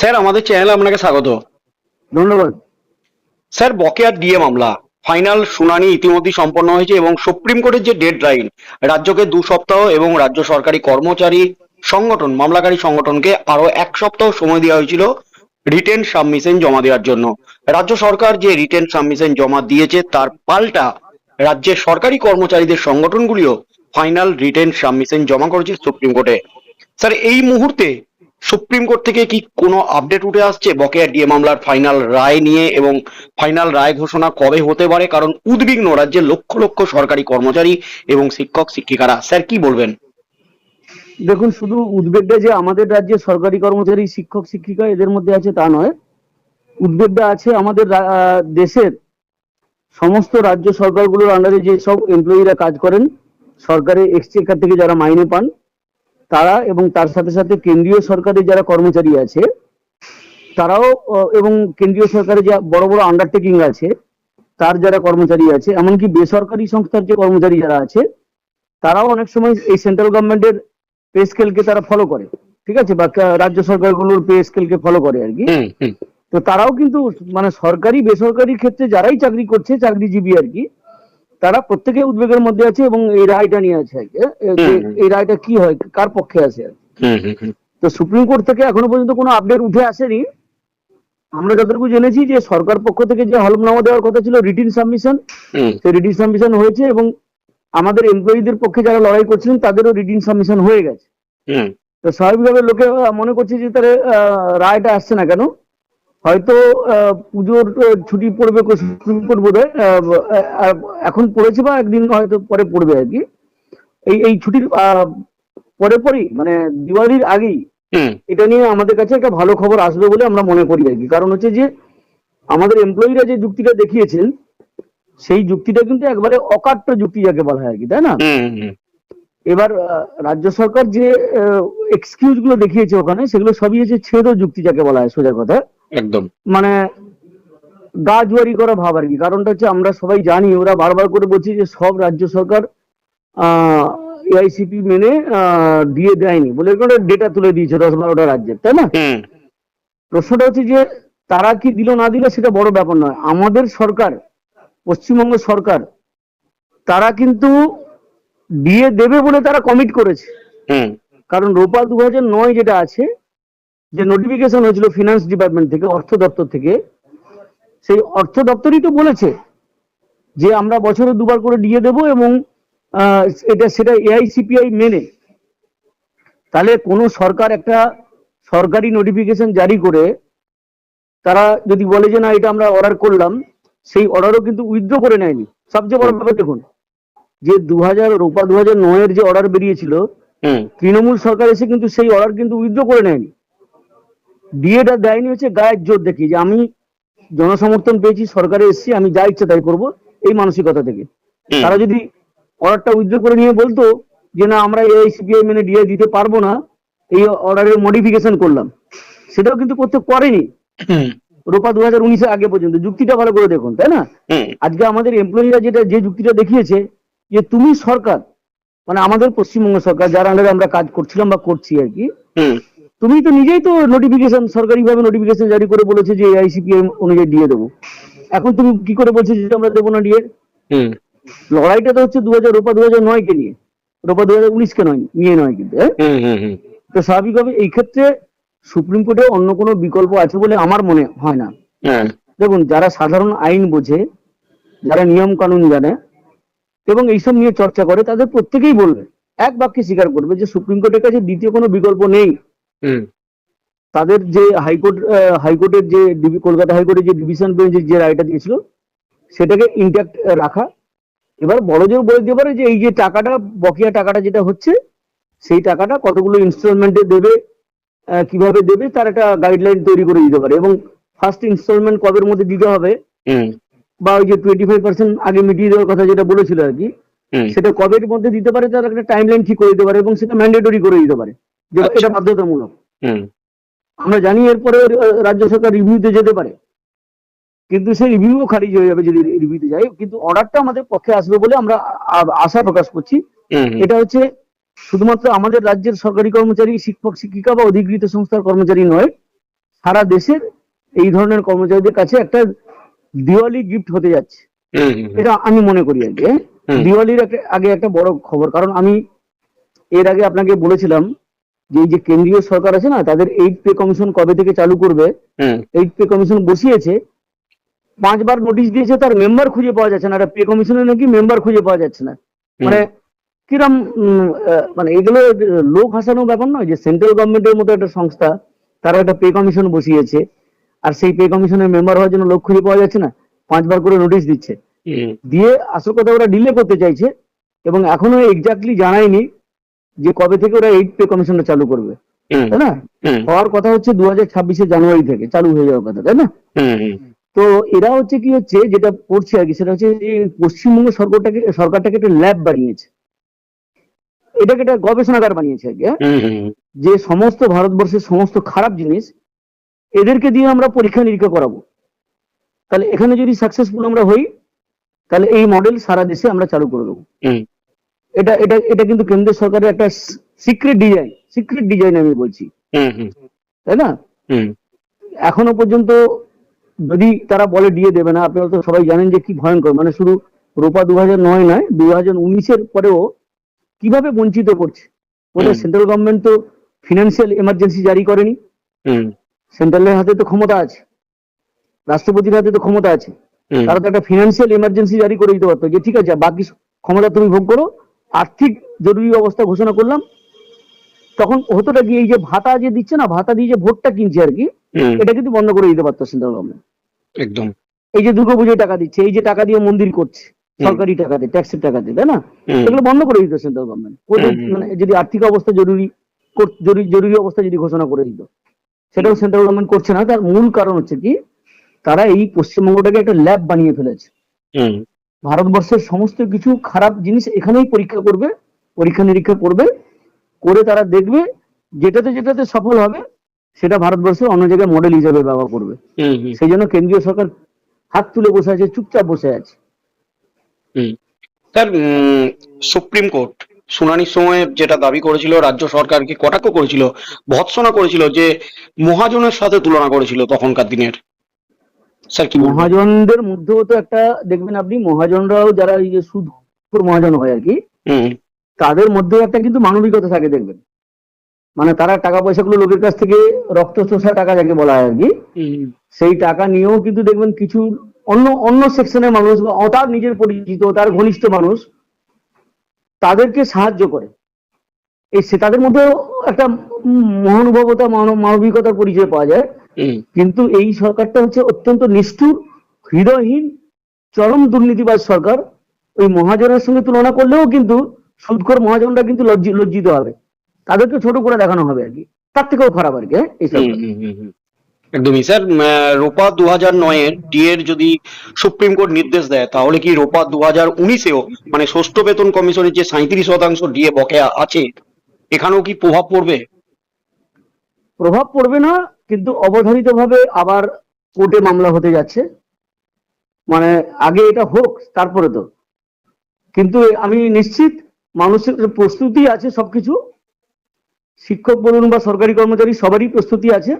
Sir আমাদের চ্যানেলে আপনাকে স্বাগত। ধন্যবাদ। স্যার বকেয়া ডিএ মামলা। ফাইনাল শুনানি ইতিমধ্যে সম্পন্ন হয়েছে এবং সুপ্রিম কোর্টের যে ডেড লাইন রাজ্যকে দু সপ্তাহ এবং রাজ্য সরকারি কর্মচারী সংগঠন মামলাকারী সংগঠনকে আরও এক সপ্তাহ সময় দেওয়া হয়েছিল রিটেন সাবমিশন জমা দেওয়ার জন্য। রাজ্য সরকার যে রিটেন সাবমিশন জমা দিয়েছে তার পাল্টা রাজ্যের সরকারি কর্মচারীদের সংগঠনগুলিও ফাইনাল রিটেন সাবমিশন জমা করেছে সুপ্রিম কোর্টে। স্যার এই মুহূর্তে সুপ্রিম কোর্ট থেকে কি কোনো আপডেট উঠে আসছে? বকেয়া ডিএ মামলার ফাইনাল রায় নিয়ে এবং ফাইনাল রায় ঘোষণা কবে হতে পারে? কারণ উদ্বিগ্ন রাজ্যের লক্ষ লক্ষ সরকারি কর্মচারী এবং শিক্ষক, শিক্ষিকারা। স্যার, কি বলবেন? দেখুন, শুধু উদ্বেগটা যে আমাদের রাজ্যে সরকারি কর্মচারী, শিক্ষক, শিক্ষিকা এদের মধ্যে আছে তা নয়। উদ্বেগটা আছে আমাদের দেশের সমস্ত রাজ্য সরকারগুলোর আন্ডারে যে সব এমপ্লয়িরা কাজ করেন, সরকারের এক্সচেকার থেকে যারা মাইনে পান তারা এবং তার সাথে সাথে কেন্দ্রীয় সরকারের যারা কর্মচারী আছে তারাও এবং কেন্দ্রীয় সরকারের যা বড় বড় আন্ডারটেকিং আছে তার যারা কর্মচারী আছে এমনকি বেসরকারি সংস্থার যে কর্মচারী যারা আছে তারাও অনেক সময় এই সেন্ট্রাল গভর্নমেন্টের পে স্কেলকে তারা ফলো করে ঠিক আছে? বা রাজ্য সরকারগুলোর পে স্কেলকে ফলো করে আর কি। তো তারাও কিন্তু মানে সরকারি বেসরকারি ক্ষেত্রে যারাই চাকরি করছে চাকরিজীবী আর কি তারা প্রত্যেকে উদ্বেগের মধ্যে আছে এবং এই রায়টা নিয়ে আছে। এই রায়টা কি হয় কার পক্ষে আছে তো সুপ্রিম কোর্ট থেকে এখনও পর্যন্ত কোনো আপডেট উঠে আসেনি। আমরা যতটুকু জেনেছি যে সরকার পক্ষ থেকে যে হলফনামা দেওয়ার কথা ছিল রিটিন সাবমিশন সেই রিটিন সাবমিশন হয়েছে এবং আমাদের এমপ্লয়ীদের পক্ষে যারা লড়াই করছিলেন তাদেরও রিটিন সাবমিশন হয়ে গেছে। তো স্বাভাবিকভাবে লোকে মনে করছে যে তার রায়টা আসছে না কেন? হয়তো আহ, পুজোর ছুটি পড়বে কো- বোধ হয় এখন পড়েছে বা একদিন হয়তো পরে পড়বে আর কি। এই এই ছুটির পরে পরেই মানে দিওয়ালির আগেই এটা নিয়ে আমাদের কাছে একটা ভালো খবর আসবে বলে আমরা মনে করি আর কি। কারণ হচ্ছে যে আমাদের এমপ্লয়িরা যে যুক্তিটা দেখিয়েছেন সেই যুক্তিটা কিন্তু একবারে অকাট্য যুক্তি যাকে বলা হয় আর কি তাই না? এবার রাজ্য সরকার যে এক্সকিউজগুলো দেখিয়েছে ওখানে সেগুলো সবই হচ্ছে ছেদ যুক্তি যাকে বলা হয় সোজা কথা। একদম। মানে গা জুয়ারি করা ভাব আর কি। কারণটা হচ্ছে আমরা সবাই জানি ওরা বারবার করে বলছি যে সব রাজ্য সরকার এআইসিপি মেনে দিয়ে দেয়নি। বলে ডেটা তুলে দিয়েছে দশ বারোটা রাজ্যের তাই না? প্রশ্নটা হচ্ছে যে তারা কি দিল না দিল সেটা বড় ব্যাপার নয়। আমাদের সরকার পশ্চিমবঙ্গ সরকার তারা কিন্তু দিয়ে দেবে বলে তারা কমিট করেছে। হুম। কারণ রোপা দু নয় যেটা আছে যে নোটিফিকেশন হয়েছিল ফিনান্স ডিপার্টমেন্ট থেকে অর্থ দপ্তর থেকে সেই অর্থ দপ্তরই তো বলেছে যে আমরা বছরে দুবার করে দিয়ে দেব এবং এটা সেটা এআইসিপিআই মেনে। তাহলে কোনো সরকার একটা সরকারি নোটিফিকেশন জারি করে তারা যদি বলে যে না এটা আমরা অর্ডার করলাম সেই অর্ডারও কিন্তু উইথড্র করে নেয়নি। সবচেয়ে বড় ব্যাপার দেখুন যে দু হাজার রোপা দু হাজার নয়ের যে অর্ডার বেরিয়েছিল হুম। তৃণমূল সরকার এসে কিন্তু সেই অর্ডার কিন্তু উইথড্র করে নেয়নি। ডিএটা দেয়নি হচ্ছে গায়ের জোর দেখি যে আমি জনসমর্থন পেয়েছি সরকারে এসেছি আমি যা ইচ্ছা তাই করব এই মানসিকতা থেকে। তারা যদি অর্ডারটা উইথড্র করে নিয়ে বলতো যে না আমরা এই সিপিআই মেনে ডিএ দিতে পারব না এই অর্ডারের মডিফিকেশন করলাম সেটাও কিন্তু করতে পারেনি। হুম। রোপা দু হাজার উনিশের আগে পর্যন্ত যুক্তিটা ভালো করে দেখুন তাই না? আজকে আমাদের এমপ্লয়িরা যেটা যে যুক্তিটা দেখিয়েছে যে তুমি সরকার মানে আমাদের পশ্চিমবঙ্গ সরকার যার আন্ডারে আমরা কাজ করছিলাম বা করছি আর কি তুমি তো নিজেই তো নোটিফিকেশন সরকারিভাবে নোটিফিকেশন জারি করে বলেছে যে আইসিপিএম অনুযায়ী দিয়ে দেবো। এখন তুমি কি করে বলছো যে আমরা দেবো না হুম। লড়াইটা তো হচ্ছে দু হাজার রোপা দু হাজার নয়। কে নিয়ে রোপা দু হাজার উনিশকে নয় নিয়ে নয় কিন্তু হ্যাঁ? তো স্বাভাবিকভাবে এই ক্ষেত্রে সুপ্রিম কোর্টে অন্য কোনো বিকল্প আছে বলে আমার মনে হয় না। হ্যাঁ। দেখুন যারা সাধারণ আইন বোঝে যারা নিয়ম কানুন জানে এবং এইসব নিয়ে চর্চা করে তাদের প্রত্যেকেই বলবে এক বাক্যে স্বীকার করবে যে সুপ্রিম কোর্টের কাছে দ্বিতীয় কোনো বিকল্প নেই। তাদের যে হাইকোর্ট হাইকোর্টের যে কলকাতা হাইকোর্টের যে ডিভিশন বেঞ্চের যে রায়টা দিয়েছিল সেটাকে ইন্ট্যাক্ট রাখা। এবার বড় জোর বলে দিতে পারে যে এই যে টাকাটা বকেয়া টাকাটা যেটা হচ্ছে সেই টাকাটা কতগুলো ইনস্টলমেন্টে দেবে কীভাবে দেবে তার একটা গাইডলাইন তৈরি করে দিতে পারে। এবং ফার্স্ট ইনস্টলমেন্ট কবের মধ্যে দিতে হবে? হুম। বা ওই যে টোয়েন্টি ফাইভ পার্সেন্ট আগে মিটিয়ে দেওয়ার কথা যেটা বলেছিল আর কি সেটা কবের মধ্যে দিতে পারে? তার একটা টাইম লাইন ঠিক করে দিতে পারে এবং সেটা ম্যান্ডেটরি করে দিতে পারে। এটা বাধ্যতামূলক। হুম। আমরা জানি এরপরে রাজ্য সরকার রিভিউতে যেতে পারে। কিন্তু সেই রিভিউও খারিজ হয়ে যাবে যদি রিভিউতে যাই। কিন্তু অর্ডারটা আমাদের পক্ষে আসবে বলে আমরা আশা প্রকাশ করছি। এটা হচ্ছে শুধুমাত্র আমাদের রাজ্যের সরকারি কর্মচারী শিক্ষক শিক্ষিকা বা অধিকৃত সংস্থার কর্মচারী নয় সারা দেশের এই ধরনের কর্মচারীদের কাছে একটা দিওয়ালি গিফট হতে যাচ্ছে। এটা আমি মনে করি আর কি হ্যাঁ? দিওয়ালির আগে একটা বড় খবর। কারণ আমি এর আগে আপনাকে বলেছিলাম যে যে কেন্দ্রীয় সরকার আছে না তাদের এইট পে কমিশন কবে থেকে চালু করবে এইট পে কমিশন বসিয়েছে পাঁচবার নোটিশ দিয়েছে তার মেম্বার খুঁজে পাওয়া যাচ্ছে না একটা পে কমিশনে নাকি মেম্বার খুঁজে পাওয়া যাচ্ছে না। মানে কিরম মানে এগুলো লোক হাসানো ব্যাপার নয় যে সেন্ট্রাল গভর্নমেন্টের মতো একটা সংস্থা তারা একটা পে কমিশন বসিয়েছে আর সেই পে কমিশনের মেম্বার হওয়ার জন্য লোক খুঁজে পাওয়া যাচ্ছে না পাঁচবার করে নোটিশ দিচ্ছে। দিয়ে আসল কথা ওরা ডিলে করতে চাইছে এবং এখনও এক্স্যাক্টলি জানায়নি যে কবে থেকে ওরা এইট পে কমিশনটা চালু করবে তাই না? হওয়ার কথা হচ্ছে দু হাজার ছাব্বিশে জানুয়ারি থেকে চালু হয়ে যাওয়ার কথা তাই না? তো এরা হচ্ছে কি হচ্ছে যেটা করছে আর কি সেটা হচ্ছে পশ্চিমবঙ্গ সরকারটাকে সরকারটাকে একটা ল্যাব বানিয়েছে। এটাকে একটা গবেষণাগার বানিয়েছে আর কি হ্যাঁ? যে সমস্ত ভারতবর্ষের সমস্ত খারাপ জিনিস এদেরকে দিয়ে আমরা পরীক্ষা নিরীক্ষা করাবো। তাহলে এখানে যদি সাকসেসফুল আমরা হই তাহলে এই মডেল সারা দেশে আমরা চালু করে দেবো। এটা এটা এটা কিন্তু কেন্দ্র সরকারের একটা সিক্রেট ডিজাইন সিক্রেট ডিজাইন আমি বলছি। তাই না? এখনও পর্যন্ত যদি তারা বলে দিয়ে দেবে না আপনারা তো সবাই জানেন যে কি ভয়ঙ্কর। মানে শুধু রোপা দু হাজার নয় নয় দু হাজার উনিশের পরেও কীভাবে বঞ্চিত করছে? ওদের সেন্ট্রাল গভর্নমেন্ট তো ফিনান্সিয়াল এমার্জেন্সি জারি করেনি। হুম। সেন্ট্রালের হাতে তো ক্ষমতা আছে। রাষ্ট্রপতির হাতে তো ক্ষমতা আছে। তারা তো একটা ফিনান্সিয়াল এমার্জেন্সি জারি করে দিতে পারতো। যে ঠিক আছে বাকি ক্ষমতা তুমি ভোগ করো আর্থিক জরুরি অবস্থা ঘোষণা করলাম। তখন হতোটা কি এই যে ভাতা যে দিচ্ছে না ভাতা দিয়ে যে ভোটটা কিনছে আর কি এটা কিন্তু বন্ধ করে দিতে পারতো সেন্ট্রাল গভর্নমেন্ট। একদম। এই যে দুর্গাপুজোয় টাকা দিচ্ছে এই যে টাকা দিয়ে মন্দির করছে সরকারি টাকাতে ট্যাক্সের টাকাতে তাই না? এগুলো বন্ধ করে দিত সেন্ট্রাল গভর্নমেন্ট। মানে যদি আর্থিক অবস্থা জরুরি জরুরি অবস্থা যদি ঘোষণা করে দিত। সেটাও সেন্ট্রাল গভর্নমেন্ট করছে না তার মূল কারণ হচ্ছে কি তারা এই পশ্চিমবঙ্গটাকে একটা ল্যাব বানিয়ে ফেলেছে। ভারতবর্ষের সমস্ত কিছু খারাপ জিনিস এখানেই পরীক্ষা করবে পরীক্ষা নিরীক্ষা করবে করে তারা দেখবে যেটাতে যেটাতে সফল হবে সেটা ভারতবর্ষের অন্য জায়গায় মডেল হিসেবে ব্যবহার করবে। হুম হুম। সেই জন্য কেন্দ্রীয় সরকার হাত তুলে বসে আছে চুপচাপ বসে আছে। স্যার সুপ্রিম কোর্ট শুনানির সময় যেটা দাবি করেছিল রাজ্য সরকারকে কটাক্ষ করেছিল ভৎসনা করেছিল যে মহাজনের সাথে তুলনা করেছিল তখনকার দিনের। স্যার কি মহাজনদের মধ্যেও তো একটা দেখবেন আপনি মহাজনরাও যারা এই যে সুদ মহাজন হয় আর কি তাদের মধ্যেও একটা কিন্তু মানবিকতা থাকে দেখবেন। মানে তারা টাকা পয়সাগুলো লোকের কাছ থেকে রক্ত চোষা টাকা যাকে বলা হয় আর কি সেই টাকা নিয়েও কিন্তু দেখবেন কিছু অন্য অন্য সেকশনের মানুষ বা তার নিজের পরিচিত তার ঘনিষ্ঠ মানুষ তাদেরকে সাহায্য করে। এই সে তাদের মধ্যেও একটা মহানুভবতা মানব- মানবিকতার পরিচয় পাওয়া যায়। কিন্তু এই সরকারটা হচ্ছে অত্যন্ত নিষ্ঠুর হৃদয়হীন চরম দুর্নীতিবাজ সরকার। ওই মহাজনের সঙ্গে তুলনা করলেও কিন্তু সুদখোর মহাজনরা কিন্তু লজ্জি- লজ্জিত হবে। তাদেরকে ছোট করে দেখানো হবে আর কি। তার থেকেও খারাপ আর কি হ্যাঁ, এই সরকার। একদমই। স্যার রোপা দু হাজার নয়ের ডিএর যদি সুপ্রিম কোর্ট নির্দেশ দেয় তাহলে কি রোপা দু হাজার উনিশেও মানে ষষ্ঠ বেতন কমিশনের যে সাঁত্রিশ শতাংশ ডিএ বকেয়া আছে এখানেও কি প্রভাব পড়বে? প্রভাব পড়বে না কিন্তু অবধারিতভাবে আবার কোর্টে মামলা হতে যাচ্ছে। মানে আগে এটা হোক, তারপরে তো। কিন্তু আমি নিশ্চিত মানুষের প্রস্তুতি আছে সবকিছু। শিক্ষক বলুন বা সরকারি কর্মচারী, সবারই প্রস্তুতি আছে।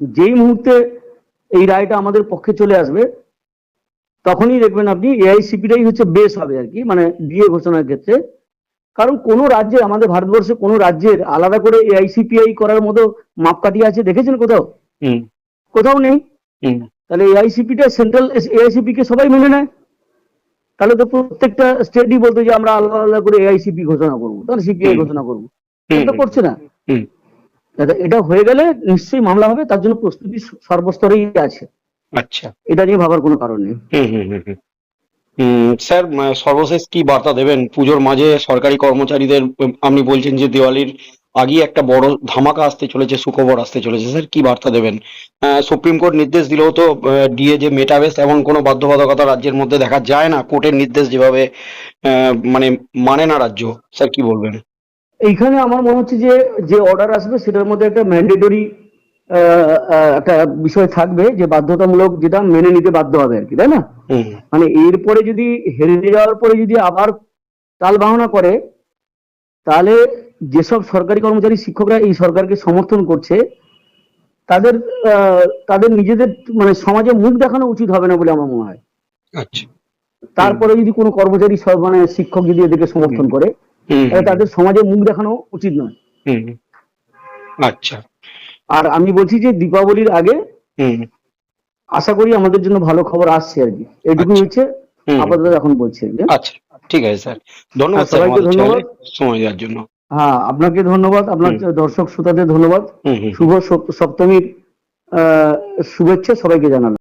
যেই মুহূর্তে এই রায়টা আমাদের পক্ষে চলে আসবে, তখনই দেখবেন আপনি এআইসিপিটাই হচ্ছে বেস হবে আর কি মানে ডিএ ঘোষণার ক্ষেত্রে। কারণ কোনো রাজ্যে আমাদের ভারতবর্ষে কোনো রাজ্যের আলাদা করে এআইসিপিআই করার মতো মাপকাঠি আছে দেখেছেন কোথাও? কোথাও নেই? তাহলে এআইসিপিটা সেন্ট্রাল এআইসিপি কে সবাই মেনে নেয়। তাহলে তো প্রত্যেকটা স্টেটই বলতো যে আমরা আলাদা আলাদা করে এআইসিপি ঘোষণা করব তাহলে সিপিআই ঘোষণা করব। এটা করছে না। এটা হয়ে গেলে নিশ্চয়ই মামলা হবে তার জন্য প্রস্তুতি সর্বস্তরেই আছে। আচ্ছা। এটা নিয়ে ভাবার কোনো কারণ নেই। স্যার সর্বশেষ কি বার্তা দেবেন? পুজোর মাঝে সরকারি কর্মচারীদের আপনি বলছেন যে দিওয়ালির আগেই একটা বড় ধামাকা আসতে চলেছে, সুখবর আসতে চলেছে। স্যার, কি বার্তা দেবেন? সুপ্রিম কোর্ট নির্দেশ দিলেও তো ডিএ যে মেটাবেস এমন কোনো বাধ্যবাধকতা রাজ্যের মধ্যে দেখা যায় না। কোর্টের নির্দেশ যেভাবে মানে মানে না রাজ্য। স্যার, কি বলবেন? এইখানে আমার মনে হচ্ছে যে যে অর্ডার আসবে, সেটার মধ্যে একটা ম্যান্ডেটরি একটা বিষয় থাকবে যে বাধ্যতামূলক যেটা মেনে নিতে বাধ্য হবে আর কি তাই না? মানে এরপরে যদি হেরে যাওয়ার পরে যদি আবার তাল বাহনা করে তাহলে যেসব সরকারি কর্মচারী শিক্ষকরা এই সরকারকে সমর্থন করছে তাদের তাদের নিজেদের মানে সমাজে মুখ দেখানো উচিত হবে না বলে আমার মনে হয়। আচ্ছা। তারপরে যদি কোনো কর্মচারী মানে শিক্ষক যদি এদেরকে সমর্থন করে তাহলে তাদের সমাজে মুখ দেখানো উচিত নয়। আচ্ছা। আর আমি বলছি যে দীপাবলির আগে আশা করি আমাদের জন্য ভালো খবর আসছে আর কি। এটুকু আচ্ছা। হচ্ছে আপাতত এখন বলছি আর কি। আচ্ছা ঠিক আছে স্যার। ধন্যবাদ সবাইকে ধন্যবাদ। সময় দেওয়ার জন্য। হ্যাঁ আপনাকে ধন্যবাদ আপনার দর্শক শ্রোতাদের ধন্যবাদ। শুভ সপ- সপ্তমীর আহ, শুভেচ্ছা সবাইকে জানালাম।